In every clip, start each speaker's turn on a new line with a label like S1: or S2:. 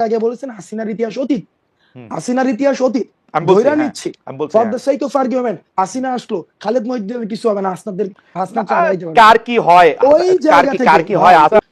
S1: আগে বলেছেন হাসিনার ইতিহাস অতীত। হাসিনার ইতিহাস অতীত। ধইরা
S2: হ্যাঁ,
S1: নিচ্ছি। For. The sake of argument Hasina আসলো। খালেদ মহিউদ্দিনের কিছু হবে না হাসনাদের হাসনা।
S2: কার কি হয়?
S1: ওই
S2: কার
S1: জায়গা থেকে
S2: কার কি হয়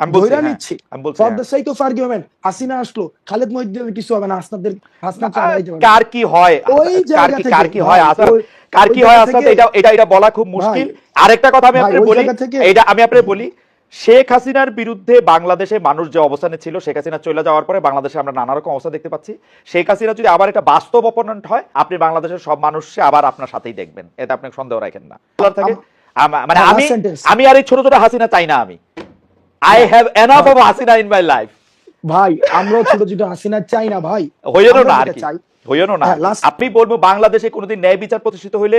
S2: আমি বলছি হ্যাঁ,
S1: নিচ্ছি। ফর
S2: হ্যাঁ।
S1: The sake of argument Hasina আসলো খালেদ মহিউদ্দিনের কিছু হবে না হাসনাদের হাসনা চালাই যাবে না।
S2: কার কি হয়?
S1: ওই
S2: কার কি কার কি হয়?
S1: ভাই,
S2: কার কি হয়
S1: জায়গা
S2: এটা এটা এটা বলা খুব মুশকিল। আরেকটা কথা আমি আপনাকে বলি এটা আমি আপনাকে বলি শেখ হাসিনার বিরুদ্ধে বাংলাদেশে মানুষ যে অবস্থানে ছিল শেখ হাসিনা চলে যাওয়ার পরে বাংলাদেশে আমরা নানা রকম অবস্থা দেখতে পাচ্ছি। শেখ হাসিনা যদি আবার একটা বাস্তব অপোনেন্ট হয় আপনি বাংলাদেশের সব মানুষকে আবার আপনার সাথেই দেখবেন। এটা আপনি সন্দেহ রাখেন না। থাকে মানে আমি আমি আর এই ছোট ছোট হাসিনা চাই না আমি। I have enough of Hasina in my life
S1: ভাই আমরাও ছোট ছোট হাসিনা চাই না ভাই।
S2: হইও না আর কি। হইও না।
S1: হ্যাঁ,
S2: আপনি বলব বাংলাদেশে কোনোদিন ন্যায় বিচার প্রতিষ্ঠিত হইলে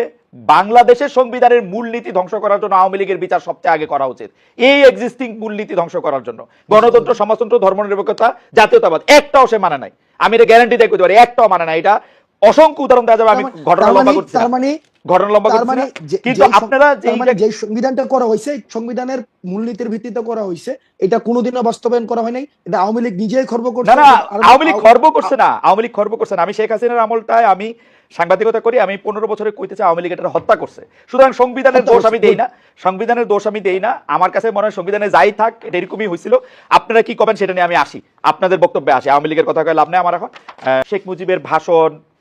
S2: বাংলাদেশের সংবিধানের মূলনীতি ধ্বংস করার জন্য আওয়ামী লীগের বিচার সবচেয়ে আগে করা উচিত। এই এক্সিস্টিং মূলনীতি ধ্বংস করার জন্য। গণতন্ত্র সমাজতন্ত্র ধর্মনিরপেক্ষতা জাতীয়তাবাদ একটাও সে মানে নাই। আমি এটা গ্যারান্টি দেয় করতে পারি একটাও মানে না এটা অসংখ্য উদাহরণ দেওয়া যাবে আমি ঘটনা লম্বা করছি।
S1: তার মানে
S2: ঘটনা লম্বা
S1: তার মানে
S2: কিন্তু আপনারা যে
S1: তার মানে যে সংবিধানটা করা হয়েছে সংবিধানের মূলনীতির ভিত্তিতে করা হয়েছে এটা কোনোদিনও বাস্তবায়ন করা হয় নাই। এটা আওয়ামী লীগ নিজেই খর্ব করছে।
S2: না না আওয়ামী লীগ খর্ব করছে না। আওয়ামী লীগ খর্ব করছে না। আমি শেখ হাসিনার আমলটায় আমি সাংবাদিকতা করি আমি পনেরো বছরে কইতেছি আওয়ামী লীগ এটা হত্যা করছে। সুতরাং সংবিধানের দোষ আমি দেই না। সংবিধানের দোষ আমি দেই না। আমার কাছে মনে হয় সংবিধানে যাই থাক এটা এরকমই হয়েছিল। আপনারা কি করবেন সেটা নিয়ে আমি আসি। আপনাদের বক্তব্যে আসি। আওয়ামী লীগের কথা কয়ে লাভ নেই আমার এখন। শেখ মুজিবের ভাষণ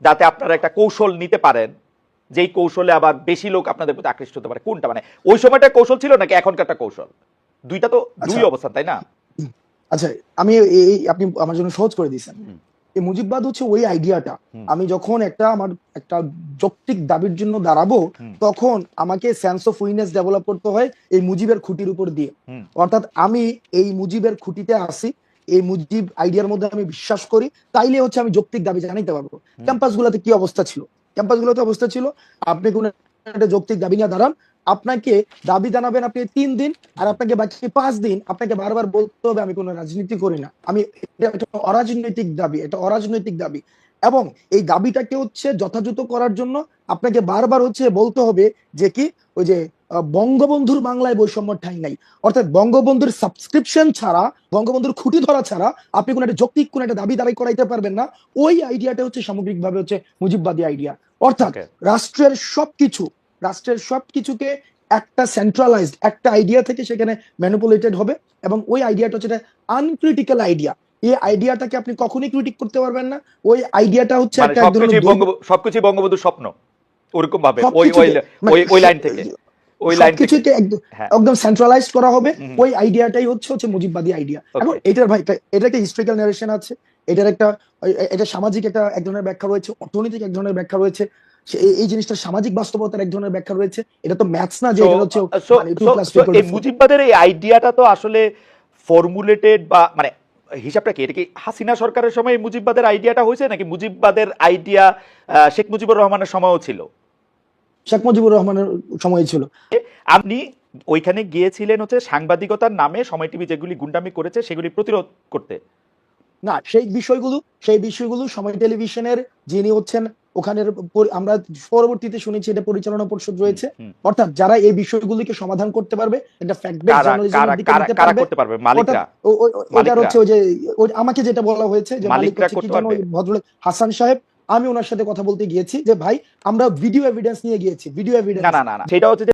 S2: যাতে আপনারা একটা কৌশল নিতে পারেন যেই কৌশলে আবার বেশি লোক আপনাদের প্রতি আকৃষ্ট হতে পারে। কোনটা মানে? ওই সময়টা কৌশল ছিল নাকি এখনকারটা কৌশল? দুইটা তো দুই
S1: আচ্ছা।
S2: অবস্থা তাই না?
S1: আচ্ছা এই এই- আপনি আমার জন্য সহজ করে দিয়েছেন। এই মুজিববাদ হচ্ছে ওই আইডিয়াটা। আমি যখন একটা আমার একটা যৌক্তিক দাবির জন্য দাঁড়াবো তখন আমাকে সেন্স অফ উইনেস ডেভেলপ করতে হয় এই মুজিবের খুঁটির উপর দিয়ে। অর্থাৎ আমি এই মুজিবের খুঁটিতে আসি এই মুজিব আইডিয়ার মধ্যে আমি বিশ্বাস করি তাইলে হচ্ছে আমি যৌক্তিক দাবি জানাইতে পারব। ক্যাম্পাস গুলোতে কি অবস্থা ছিল? ক্যাম্পাস গুলোতে অবস্থা ছিল আপনি কোন একটা যৌক্তিক দাবি নিয়ে দাঁড়ান আপনাকে দাবি জানাবেন আপনি তিন দিন আর আপনাকে বাকি পাঁচ দিন আপনাকে বারবার বলতে হবে আমি কোনো রাজনীতি করি না। আমি এটা অরাজনৈতিক দাবি এটা অরাজনৈতিক দাবি। এবং এই দাবিটাকে হচ্ছে যথাযথ করার জন্য আপনাকে বারবার হচ্ছে বলতে হবে যে কি ওই যে বঙ্গবন্ধুর বাংলায় বৈষম্য ঠাই নাই। অর্থাৎ বঙ্গবন্ধুর সাবস্ক্রিপশন ছাড়া বঙ্গবন্ধুর খুঁটি ধরা ছাড়া আপনি কোনো একটা যৌক্তিক কোনো একটা দাবি দাবি করাইতে পারবেন না। ওই আইডিয়াটা হচ্ছে সামগ্রিকভাবে হচ্ছে মুজিববাদী আইডিয়া অর্থাৎ. রাষ্ট্রের সবকিছু রাষ্ট্রের সবকিছুকে একটা সেন্ট্রালাইজড একটা আইডিয়া থেকে সেখানে ম্যানিপুলেটেড হবে এবং ওই আইডিয়াটা হচ্ছে আনক্রিটিক্যাল আইডিয়া এই আইডিয়াটাকে আপনি কখনোই ক্রিটিক করতে পারবেন না। ওই আইডিয়াটা হচ্ছে
S2: মানে
S1: একটা
S2: সবকিছুই বঙ্গবন্ধুর স্বপ্ন। ওরকম ভাবে ওই ওই
S1: সবকিছুকে- মানে
S2: ওই ওই লাইন থেকে। ওই লাইন
S1: একদম
S2: হ্যাঁ।
S1: একদম সেন্ট্রালাইজ করা হবে। ওই আইডিয়াটাই হচ্ছে হচ্ছে মুজিববাদী আইডিয়া এখন এটার ভাই এটা- একটা হিস্ট্রিক্যাল নারেশন আছে। এটার একটা এটা সামাজিক একটা এক ধরনের ব্যাখ্যা রয়েছে। অর্থনৈতিক এক ধরনের ব্যাখ্যা রয়েছে। এই- জিনিসটা সামাজিক বাস্তবতার এক ধরনের ব্যাখ্যা রয়েছে। এটা তো ম্যাথস না যে এটা হচ্ছে
S2: so-
S1: মানে
S2: এই মুজিববাদের এই আইডিয়াটা তো আসলে ফর্মুলেটেড বা মানে হিসাবটা কি? এটা কি হাসিনা সরকারের সময় মুজিববাদের আইডিয়াটা হয়েছে? নাকি মুজিববাদের আইডিয়া শেখ মুজিবুর রহমানের সময়ও ছিল?
S1: শেখ মুজিবুর রহমানের সময় ছিল।
S2: আপনি ওইখানে গিয়েছিলেন হচ্ছে সাংবাদিকতার নামে সময় টিভি যেগুলি গুন্ডামি করেছে সেগুলি প্রতিরোধ করতে।
S1: না সেই বিষয়গুলো সেই বিষয়গুলো সময় টেলিভিশনের যিনি হচ্ছেন ওখানের আমরা পরবর্তীতে শুনেছি এটা পরিচালনা পরিষদ রয়েছে। অর্থাৎ যারা এই বিষয়গুলিকে সমাধান করতে পারবে এটা ফ্যাক্ট
S2: করতে পারবে? মালিকরা।
S1: ওটা-? হচ্ছে ওই যে আমাকে যেটা বলা হয়েছে যে মালিক? ভদ্রলোক হাসান সাহেব আমি ওনার সাথে কথা বলতে গিয়েছি যে, ভাই, আমরা ভিডিও এভিডেন্স নিয়ে গিয়েছি ভিডিও এভিডেন্স
S2: না না না সেটা হচ্ছে